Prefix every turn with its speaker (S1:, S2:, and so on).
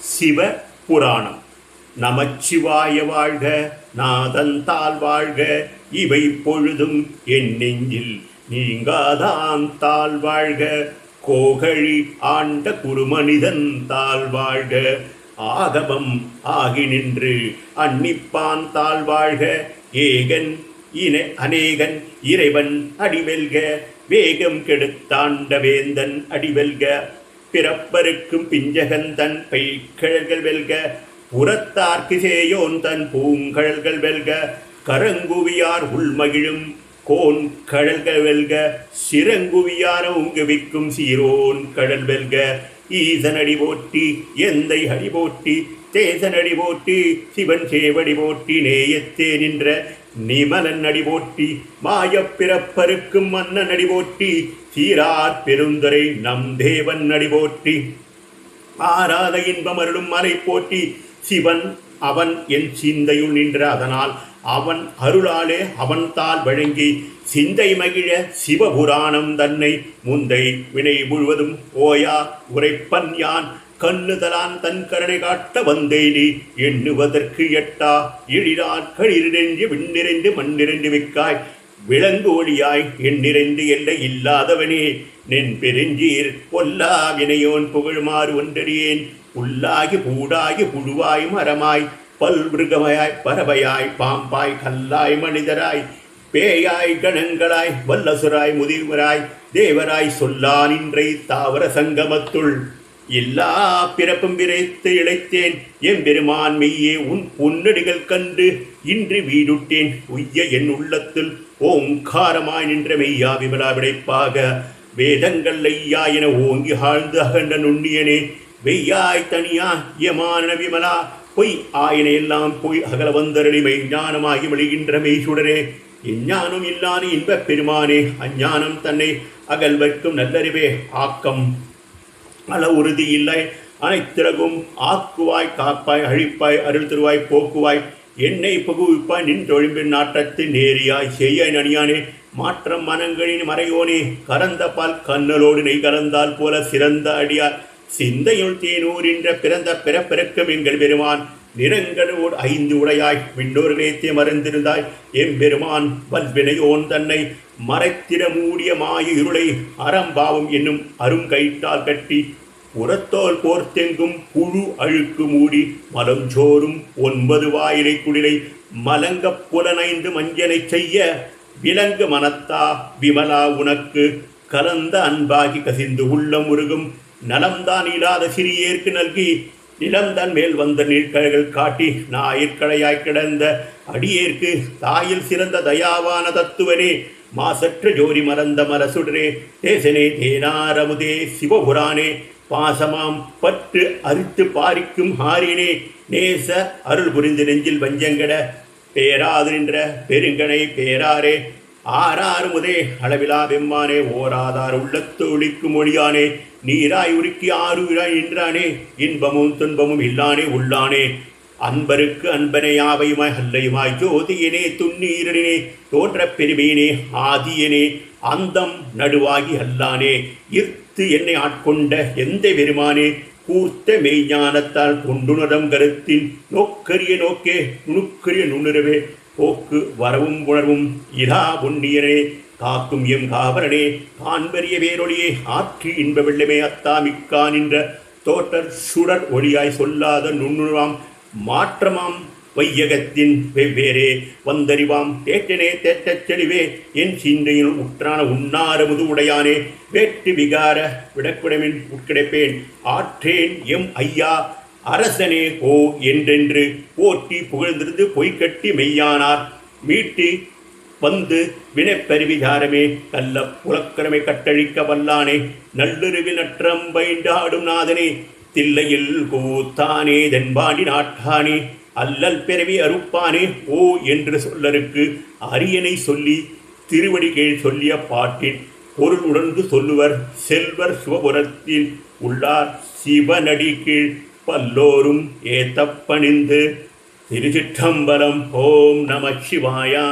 S1: சிவ புராணம் நமச்சிவாய வாழ்க நாதந்தால் வாழ்க இவை பொழுதும் என் நெஞ்சில் நீங்காதான் தால் வாழ்க. கோகழி ஆண்ட குருமனிதன் தால் வாழ்க. ஆகமம் ஆகி நின்று அன்னிப்பான் தால் வாழ்க. ஏகன் இன அநேகன் இறைவன் அடிவெல்க. வேகம் கெடுத்தாண்ட வேந்தன் அடிவெல்க. பிறப்பருக்கும் பிஞ்சகன் தன் பைக்கழல்கள் வெல்க புறத்தார்க்கு சேயோன் தன் பூங்கழல்கள் வெல்க கரங்குவியார் உள்மகிழும் கோன் கடல்கள் வெல்க சிறங்குவியார உங்குவிக்கும் சீரோன் கடல் வெல்க. ஈசனடி போற்றி எந்தை அடி போற்றி தேசனடி போற்றி சிவன் சேவடி போற்றி நேயத்தே நின்ற நிமலன் அடி போற்றி மாயப்பிறப்பருக்கும் மன்னன் அடி போற்றி சீரார் பெருந்துரை நம் தேவன் அடி போற்றி. ஆராத இன்பமருளும் மலை போற்றி சிவன் அவன் என் சிந்தையுள் நின்ற அதனால் அவன் அருளாலே அவன்தால் வழங்கி சிந்தை மகிழ சிவபுராணம் தன்னை முந்தை வினை முழுவதும் ஓயா உரைப்பன் யான் கண்ணுதலான் தன் கருணை காட்ட வந்தேனி எண்ணுவதற்கு எட்டா எழிலான் களிரிரென்று விண்ணிறைந்து மண்ணிறைந்து விக்காய் விலங்கு ஒளியாய் எண்ணிறைந்து எல்லை இல்லாதவனே. நின் பெருஞ்சீர் பொல்லா வினையோன் புகழுமாறு ஒன்றறியேன். புல்லாகி பூடாகி புழுவாய் மரமாய் பல்மிருகமாய் பறவையாய் பாம்பாய் கல்லாய் மனிதராய் பேயாய் கணங்களாய் வல்லசுராய் முதிர்வராய் தேவராய் சொல்லா நின்றை தாவர சங்கமத்துள். எல்லா பிறப்பும் விரைத்து இழைத்தேன். எம்பெருமான் மெய்யே உன் பொன்னடிகள் கண்டு இன்று வீடுட்டேன். உய்ய என் உள்ளத்தில் ஓங்காரமாய் நின்ற மெய்யா விமலா விடைப்பாக வேதங்கள் ஐயா என ஓங்கி ஆழ்ந்து அகண்ட நுண்ணியனே வெய்யாய் தனியா யமான விமலா பொய் ஆயன எல்லாம் பொய் அகல வந்தரளி மெய்ஞானமாகி மெய் மெய்சுடரே. எஞ்ஞானம் இல்லாத இன்பப் பெருமானே அஞ்ஞானம் தன்னை அகல்வர்க்கும் நல்லறிவே ஆக்கம் அள உறுதி இல்லை. அனைத்திறகும் ஆக்குவாய் காப்பாய் அழிப்பாய் அருள் திருவாய் போக்குவாய் என்னை புகுவிப்பாய் நின் தொழும்பின் நாட்டத்து நேரியாய் செய்யாய் நனியானே மாற்றம் மனங்களின் மறையோனே கறந்த பால் கண்ணலோடு நெய் கலந்தால் போல சிறந்த அடியார். சிந்தையுள் தேனூரின்ற பிறந்த பிறப்பிறக்கும் எங்கள் பெருமான் நிறங்களோடு ஐந்து உடையாய் விண்ணோர் நேத்திய மறந்திருந்தாய். எம்பெருமான் வல்வினையோன் தன்னை மறைத்திட மூடிய மாய இருளை அறம்பாவம் என்னும் அருங்கயிற்றால் கட்டி புறத்தோல் போர்த்தெங்கும் புழு அழுக்கு மூடி மலஞ்சோறும் ஒன்பது வாயிலை குடிலை மலங்கப் புலனைந்து மஞ்சனை செய்ய விலங்கு மனத்தா விமலா உனக்கு கலந்த அன்பாகி கசிந்து உள்ளம் முருகும் நலம்தான் இல்லாத சிறியேற்கு நல்கி நிலம்தான் மேல் வந்த நீர்க்கழைகள் காட்டி ஞாயிற்கழையாய் கிடந்த அடியேற்கு தாயில் சிறந்த தயாவான தத்துவனே மாசற்ற ஜோதி மறந்த மரசுடரே தேசனே தேனாரமுதே சிவபுரானே பாசமாம் பற்று அரித்து பாரிக்கும் ஹாரினே நேச அருள் புரிந்து நெஞ்சில் வஞ்சங்கட பேராது நின்ற பெருங்கனை பேராரே ஆறாறு முதே அளவிலா வெம்மானே ஓராதார் உள்ளத்து ஒழிக்கும் மொழியானே நீராய் உருக்கி ஆறுயிராய் நின்றானே இன்பமும் துன்பமும் இல்லானே உள்ளானே. அன்பருக்கு அன்பனை யாவையுமாய் அல்லையுமாய் ஜோதியனே துண்ணீரனே தோற்றப் பெருமையினே ஆதியனே அந்தம் நடுவாகி அல்லானே. இர்த்து என்னை ஆட்கொண்ட எந்த பெருமானே கூர்த்த மெய்ஞானத்தால் கொண்டுணரம் கருத்தின் நோக்கரிய நோக்கே நுணுக்கரிய நுண்ணுறவே போக்கு வரவும் உணர்வும் இரா பொன்னியரே காக்கும் எம் காவரனே காண்பரிய வேரொளியே ஆற்றி இன்ப வெள்ளமே அத்தாமிக்கா நின்ற தோற்றர் சுடர் ஒளியாய் சொல்லாத நுண்ணுணர்வாம் மாற்றமாம் வையகத்தின் வெவ்வேறே வந்தறிவாம் தேற்றனே தேற்றச் செழிவே என் சிந்தையின் உற்றான உண்ணாரமுது உடையானே வேட்டு விகார விடக்குடமின் உட்கிடைப்பேன் ஆற்றேன் எம் ஐயா அரசனே ஓ என்றென்று போற்றி புகழ்ந்திருந்து பொய்கட்டி மெய்யானார். மீட்டு வந்து வினைப்பருவிதாரமே நல்ல புலக்கரமை கட்டழிக்க வல்லானே நல்லுருவில் நற்றம் நாதனே தில்லையில் கூத்தானே தென்பாண்டி நாட்டானே அல்லல் பிறவி அறுப்பானே ஓ என்று சொல்லருக்கு அரியனை சொல்லி திருவடி கீழ் சொல்லிய பாட்டின் பொருள் உணர்ந்து சொல்லுவர் செல்வர் சிவபுரத்தில் உள்ளார் சிவனடி கீழ் பல்லோரும் ஏத்தப்பணிந்து. திருச்சிற்றம்பலம் ஓம் நம சிவாயா.